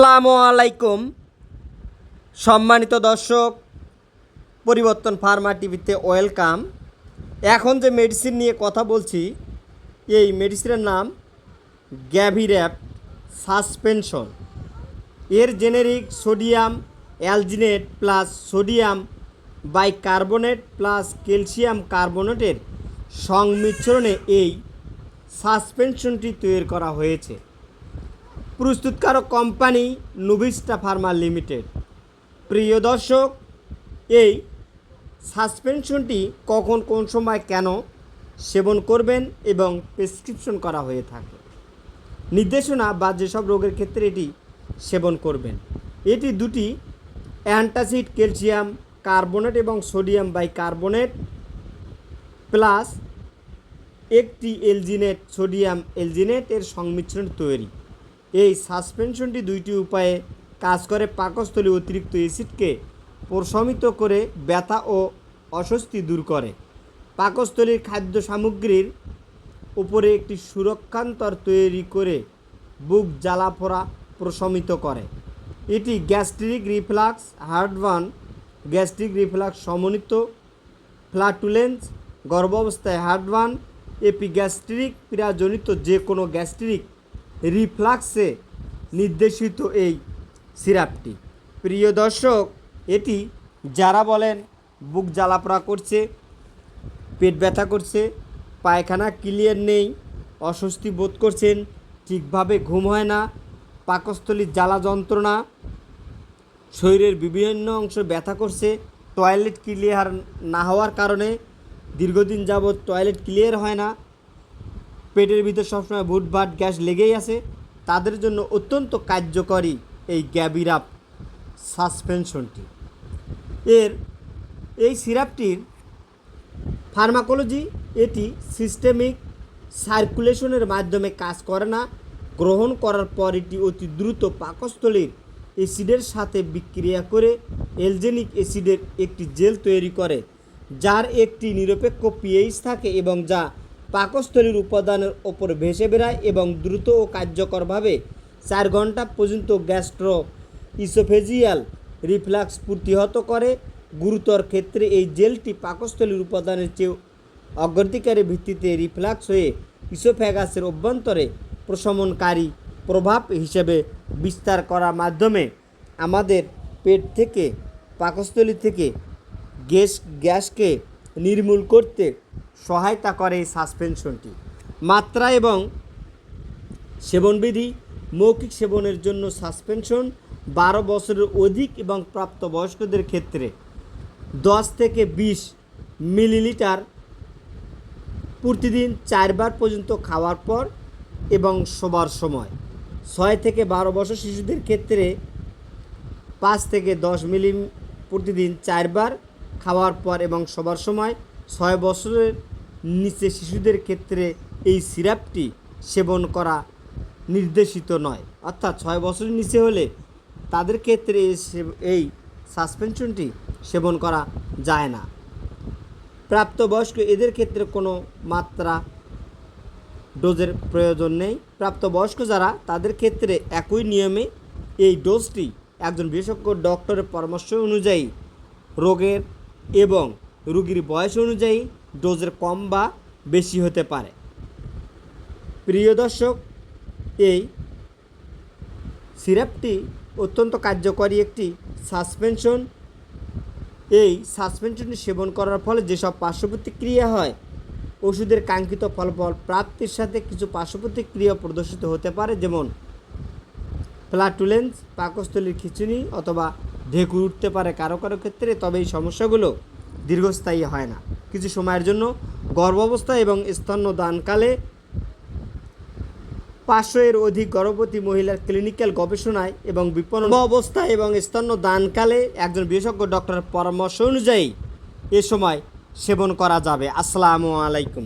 আসসালামু আলাইকুম। সম্মানিত দর্শক, পরিবর্তন ফার্মা টিভিতে ওয়েলকাম। এখন যে মেডিসিন নিয়ে কথা বলছি, এই মেডিসিনের নাম গ্যাভির্যাপ সাসপেনশন। এর generic sodium alginate plus sodium bicarbonate plus calcium কার্বনেটের সংমিশ্রণে এই সাসপেনশনটি তৈরি করা হয়েছে। প্রস্তুতকারক কোম্পানি নুভিস্টা ফার্মা লিমিটেড। প্রিয় দর্শক, এই সাসপেনশনটি কখন, কোন সময়, কেন সেবন করবেন এবং প্রেসক্রিপশন করা হয়ে থাকে। নির্দেশনা বা যেসব রোগের ক্ষেত্রে এটি সেবন করবেন। এটি দুটি, অ্যান্টাসিড, ক্যালসিয়াম কার্বনেট এবং সোডিয়াম বাইকার্বনেট প্লাস একটি এলজিনেট, সোডিয়াম এলজিনেট এর সংমিশ্রণ তৈরি। এই সাসপেনশনটি দুইটি উপায়ে কাজ করে পাকস্থলী অতিরিক্ত অ্যাসিডকে প্রশমিত করে ব্যথা ও অস্বস্তি দূর করে। পাকস্থলীর খাদ্য সামগ্রীর উপরে একটি সুরক্ষান্তর তৈরি করে বুক জ্বালাপোড়া প্রশমিত করে। এটি gastric reflux heartburn gastric reflux সমন্বিত, ফ্লাটুলেন্স, গর্ভাবস্থায় হার্টবার্ন এপিগ্যাস্ট্রিক, পীড়াজনিত যে কোনো গ্যাস্ট্রিক রিফ্লাক্সে নির্দেশিত এই সিরাপটি। প্রিয় দর্শক, এটি যারা বলেন বুক জ্বালাপোড়া করছে, পেট ব্যথা করছে, পায়খানা ক্লিয়ার নেই, অস্বস্তি বোধ করছেন, ঠিকভাবে ঘুম হয় না পাকস্থলীর জ্বালা যন্ত্রণা, শরীরের বিভিন্ন অংশ ব্যথা করছে, টয়লেট ক্লিয়ার না হওয়ার কারণে দীর্ঘদিন যাবৎ টয়লেট ক্লিয়ার হয় না পেটের ভিতর সবসময় ভুটভাট গ্যাস লেগেই আছে। তাদের জন্য অত্যন্ত কার্যকরী এই গ্যাবিরাপ সাসপেনশনটি। এর, এই সিরাপটির ফার্মাকোলজি এটি সিস্টেমিক সার্কুলেশনের মাধ্যমে কাজ করে না। গ্রহণ করার পর এটি অতি দ্রুত পাকস্থলীর অ্যাসিডের সাথে বিক্রিয়া করে এলজেনিক অ্যাসিডের একটি জেল তৈরি করে, যার একটি নিরপেক্ষ পিএইচ থাকে এবং যা পাকস্থলীর উপাদানের ওপর ভেসে বেড়ায় এবং দ্রুত ও কার্যকরভাবে চার ঘণ্টা পর্যন্ত গ্যাস্ট্রো ইসোফেজিয়াল রিফ্লাক্স প্রতিহত করে। গুরুতর ক্ষেত্রে এই জেলটি পাকস্থলীর উপাদানের চেয়ে অগ্রাধিকারের ভিত্তিতে রিফ্লাক্স হয়ে ইসোফ্যাগাসের অভ্যন্তরে প্রশমনকারী প্রভাব হিসেবে বিস্তার করার মাধ্যমে আমাদের পেট থেকে, পাকস্থলী থেকে গ্যাস, গ্যাসকে নির্মূল করতে সহায়তা করে এই সাসপেনশনটি। মাত্রা এবং সেবনবিধি, মৌখিক সেবনের জন্য সাসপেনশন, বারো বছরের অধিক এবং প্রাপ্তবয়স্কদের ক্ষেত্রে দশ থেকে বিশ মিলিলিটার প্রতিদিন চারবার পর্যন্ত খাওয়ার পর এবং শোবার সময়। ছয় থেকে বারো বছর শিশুদের ক্ষেত্রে পাঁচ থেকে দশ মিলি প্রতিদিন চারবার খাওয়ার পর এবং শোবার সময় ছয় বছরের নিচে শিশুদের ক্ষেত্রে এই সিরাপটি সেবন করা নির্দেশিত নয়। অর্থাৎ ছয় বছরের নিচে হলে তাদের ক্ষেত্রে এই সাসপেনশনটি সেবন করা যায় না। প্রাপ্তবয়স্ক এদের ক্ষেত্রে কোনো মাত্রা ডোজের প্রয়োজন নেই। প্রাপ্তবয়স্ক যারা, তাদের ক্ষেত্রে একই নিয়মে এই ডোজটি একজন বিশেষজ্ঞ ডক্টরের পরামর্শ অনুযায়ী রোগের এবং রোগীর বয়স অনুযায়ী ডোজের কম বা বেশি হতে পারে। প্রিয় দর্শক, এই সিরাপটি অত্যন্ত কার্যকরী একটি সাসপেনশন। এই সাসপেনশনটি সেবন করার ফলে যেসব পার্শ্ব প্রতিক্রিয়া হয়, ওষুধের কাঙ্ক্ষিত ফলাফল প্রাপ্তির সাথে কিছু পার্শ্ব প্রতিক্রিয়া প্রদর্শিত হতে পারে, যেমন ফ্লাটুলেন্স, পাকস্থলীর খিচুনি অথবা ঢেকুর উঠতে পারে কারও কারও ক্ষেত্রে। তবে এই সমস্যাগুলো দীর্ঘস্থায়ী হয় না। কিছু সময়ের জন্য গর্ভাবস্থা এবং স্তন্যদানকালে পাঁচশো এর অধিক গর্ভবতী মহিলার ক্লিনিক্যাল গবেষণায় এবং বিপন্ন অবস্থা এবং স্তন্য দানকালে একজন বিশেষজ্ঞ ডক্টরের পরামর্শ অনুযায়ী এ সময় সেবন করা যাবে। আসসালামু আলাইকুম।